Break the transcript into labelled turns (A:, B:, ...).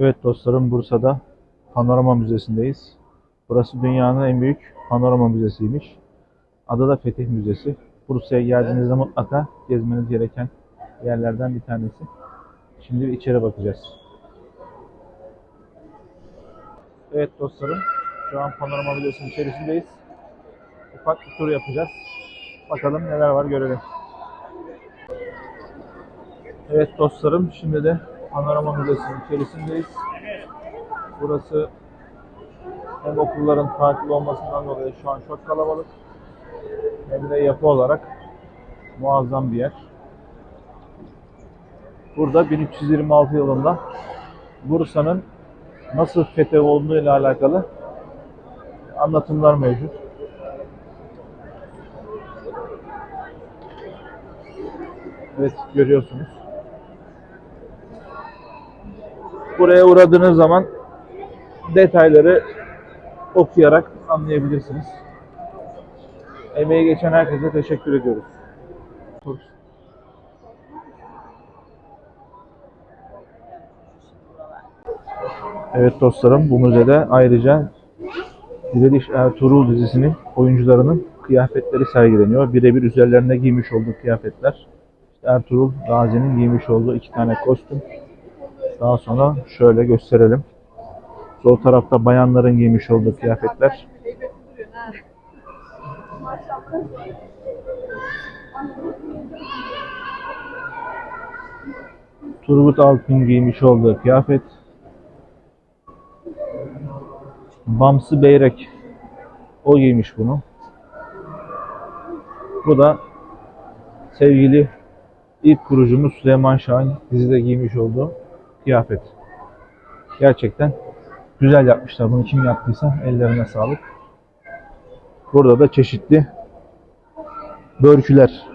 A: Evet dostlarım Bursa'da Panorama Müzesi'ndeyiz. Burası dünyanın en büyük panorama müzesiymiş. Adı da Fetih Müzesi. Bursa'ya geldiğinizde mutlaka gezmeniz gereken yerlerden bir tanesi. Şimdi içeri bakacağız. Evet dostlarım, şu an Panorama Müzesi'nin içerisindeyiz. Ufak bir tur yapacağız. Bakalım neler var görelim. Evet dostlarım, şimdi de Panorama Müzesi'nin içerisindeyiz. Burası hem okulların tatil olmasından dolayı şu an çok kalabalık hem de yapı olarak muazzam bir yer. Burada 1326 yılında Bursa'nın nasıl fethi olduğu ile alakalı anlatımlar mevcut. Evet görüyorsunuz. Buraya uğradığınız zaman detayları okuyarak anlayabilirsiniz. Emeği geçen herkese teşekkür ediyoruz. Evet dostlarım bu müzede ayrıca Diriliş Ertuğrul dizisinin oyuncularının kıyafetleri sergileniyor. Birebir üzerlerinde giymiş olduğu kıyafetler. İşte Ertuğrul Gazi'nin giymiş olduğu iki tane kostüm. Daha sonra şöyle gösterelim. Sol tarafta bayanların giymiş olduğu kıyafetler. Turgut Alp'in giymiş olduğu kıyafet. Bamsı Beyrek. O giymiş bunu. Bu da sevgili ilk kurucumuz Süleyman Şahin dizide giymiş olduğu kıyafet. Gerçekten güzel yapmışlar. Bunu kim yaptıysa ellerine sağlık. Burada da çeşitli börküler